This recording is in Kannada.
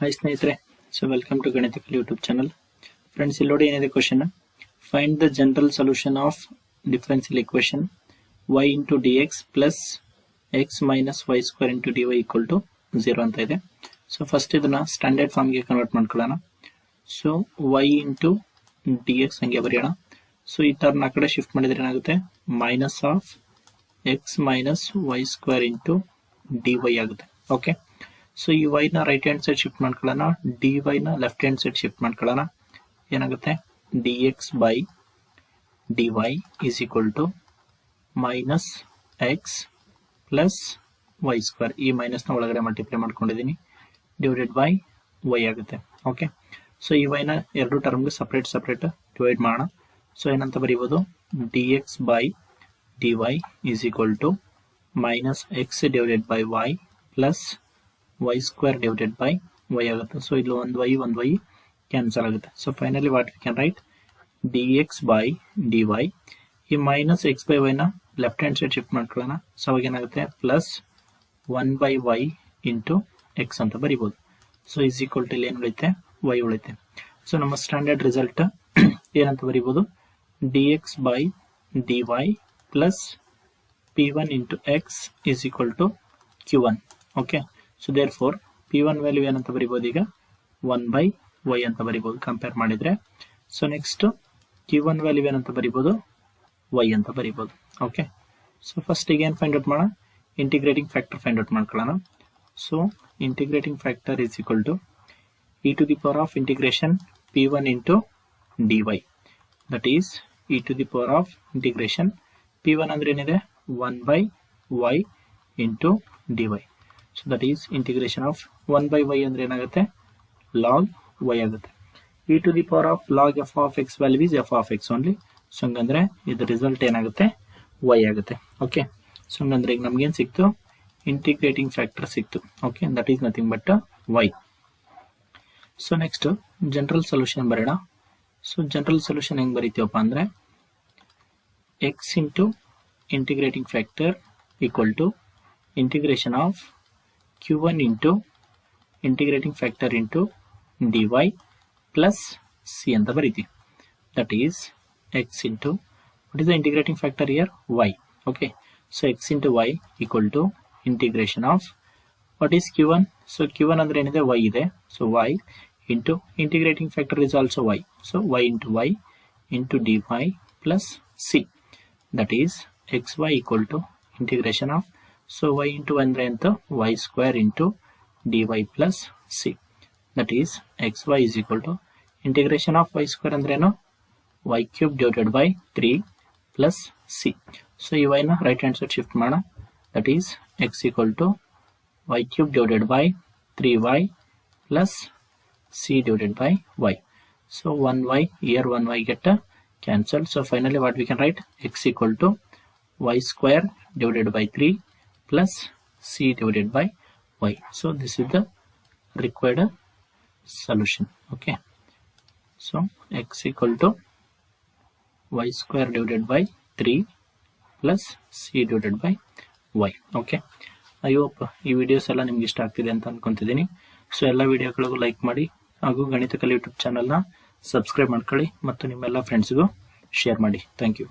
ಹಾಯ್ ಸ್ನೇಹಿತರೆ so welcome to Ganithakali YouTube channel friends ಇಲ್ಲಿ ನೋಡಿ ಏನಿದೆ question find the general solution of differential equation y into d x plus x minus y square into d y equal to zero ಅಂತ ಇದೆ. ಸೊ ಫಸ್ಟ್ ಇದನ್ನ ಸ್ಟ್ಯಾಂಡರ್ಡ್ ಫಾರ್ಮ್ಗೆ ಕನ್ವರ್ಟ್ ಮಾಡ್ಕೊಳ್ಳೋಣ. So y into d x ಹಂಗೆ ಬರೆಯೋಣ. ಸೊ ಈ ಟರ್ನ್ ನಾ ಕಡೆ ಶಿಫ್ಟ್ ಮಾಡಿದ್ರೆ ಏನಾಗುತ್ತೆ? Minus of x minus y square into d y ಆಗುತ್ತೆ. ಓಕೆ ಸೊ ಈ ವೈ ನ ರೈಟ್ ಹ್ಯಾಂಡ್ ಸೈಡ್ ಶಿಫ್ಟ್ ಮಾಡ್ಕೊಳ್ಳೋಣ. ಡಿ ವೈ ನ ಲೆಫ್ಟ್ ಹ್ಯಾಂಡ್ ಸೈಡ್ ಶಿಫ್ಟ್ ಮಾಡ್ಕೊಳ್ಳೋಣ. ಏನಾಗುತ್ತೆ? D x by d y is equal to minus x plus y square ಈ ಮೈನಸ್ನ ಒಳಗಡೆ ಮಲ್ಟಿಪ್ಲೈ ಮಾಡ್ಕೊಂಡಿದ್ದೀನಿ. ಡಿವೈಡೆಡ್ ಬೈ ವೈ ಆಗುತ್ತೆ. ಓಕೆ ಸೊ ಈ ವೈನ ಎರಡು ಟರ್ಮ್ಗೆ ಸಪ್ರೇಟ್ ಸಪ್ರೇಟ್ ಡಿವೈಡ್ ಮಾಡೋಣ. ಸೊ ಏನಂತ ಬರೀಬೋದು? D x by d y is equal to minus x divided by y plus y square divided by y ಆಗುತ್ತೆ. ಸೊ ಇಲ್ಲಿ ಒಂದು ವೈ ಒಂದು ವೈ ಕ್ಯಾನ್ಸಲ್ ಆಗುತ್ತೆ. So finally what can write d x by d y ಈ ಮೈನಸ್ ಎಕ್ಸ್ ಬೈ ವೈನ ಲೆಫ್ಟ್ ಹ್ಯಾಂಡ್ ಸೈಡ್ ಶಿಫ್ಟ್ ಮಾಡ್ಕೊಳ್ಳೋಣ. ಸೊ ಅವಾಗ ಏನಾಗುತ್ತೆ? Plus one by y into x ಅಂತ ಬರಿಬೋದು. ಸೊ ಈಸ್ ಈಕ್ವಲ್ ಟು ಇಲ್ಲಿ ಏನು ಉಳಿತೆ ವೈ ಉಳಿತೆ ಸೊ ನಮ್ಮ ಸ್ಟ್ಯಾಂಡರ್ಡ್ ರಿಸಲ್ಟ್ ಏನಂತ ಬರಿಬೋದು? D x by d y plus p one into x is equal to q one okay so therefore p one value ಏನಂತ ಬರಿಬೋದು ಈಗ? ಒನ್ ಬೈ ವೈ ಅಂತ ಬರಿಬೋದು ಕಂಪೇರ್ ಮಾಡಿದ್ರೆ. So next Q one value ಏನಂತ ಬರಿಬೋದು? ವೈ ಅಂತ ಬರಿಬೋದು. ಓಕೆ ಸೊ ಫಸ್ಟ್ ಈಗ ಏನು ಫೈಂಡ್ ಔಟ್ ಮಾಡೋಣ? ಇಂಟಿಗ್ರೇಟಿಂಗ್ ಫ್ಯಾಕ್ಟರ್ ಫೈಂಡ್ ಔಟ್ ಮಾಡ್ಕೊಳ್ಳೋಣ. So integrating factor is equal to e to the power of integration P one into d y that is e to the power of integration P one ಅಂದ್ರೆ ಏನಿದೆ? One by y into d y so that is integration of one by y ಅಂದ್ರೆ ಏನಾಗುತ್ತೆ? ಲಾಗ್ ವೈ ಆಗುತ್ತೆ. E to the power of log f of x value is f of x only so ಹಂಗಂದ್ರೆ ಇದು ರಿಸಲ್ಟ್ ಏನಾಗುತ್ತೆ? ವೈ ಆಗುತ್ತೆ. ಓಕೆ ಸೊ ಹಂಗಂದ್ರೆ ಈಗ ನಮ್ಗೇನು ಸಿಕ್ತು? ಇಂಟಿಗ್ರೇಟಿಂಗ್ ಫ್ಯಾಕ್ಟರ್ ಸಿಕ್ತು. Okay that is nothing but y so next general solution ಬರೋಣ. ಸೊ ಜನರಲ್ ಸೊಲ್ಯೂಷನ್ ಹೆಂಗ್ ಬರೀತೀವಪ್ಪ ಅಂದ್ರೆ x into integrating factor equal to integration of Q one into integrating factor into D Y plus C ಅಂತ ಬರೀತೀವಿ that is X into what is the integrating factor here y okay so x into y equal to integration of what is q1 so q1 ಅಂದ್ರೆ ಏನಿದೆ y ಇದೆ so y into integrating factor is also y so y into y into dy plus c that is xy equal to integration of so y into ಅಂದರೆ anta y square into dy plus c. That is xy is equal to integration of y square ಅಂದ್ರೇನು y cube divided by 3 plus c. So ಈ y ನ right hand side shift mana That is x equal to y cube divided by 3y plus c divided by y. So 1y here 1y get cancelled. So finally what we can write x equal to y square divided by 3 plus c divided by y. So, this is the required solution. Okay. So, x equal to y square divided by 3 plus c divided by y okay ಅಯ್ಯೋ ಈ ವಿಡಿಯೋಸ್ ಎಲ್ಲ ನಿಮ್ಗೆ ಇಷ್ಟ ಆಗ್ತಿದೆ ಅಂತ ಅನ್ಕೊಂತಿದ್ದೀನಿ ಸೊ ಎಲ್ಲ ವಿಡಿಯೋಗಳಿಗೂ ಲೈಕ್ ಮಾಡಿ ಹಾಗೂ ಗಣಿತಕಲಿ ಯೂಟ್ಯೂಬ್ ಚಾನಲ್ನ ಸಬ್ಸ್ಕ್ರೈಬ್ ಮಾಡ್ಕೊಳ್ಳಿ ಮತ್ತು ನಿಮ್ಮೆಲ್ಲ ಫ್ರೆಂಡ್ಸ್ಗೂ ಶೇರ್ ಮಾಡಿ ಥ್ಯಾಂಕ್ ಯು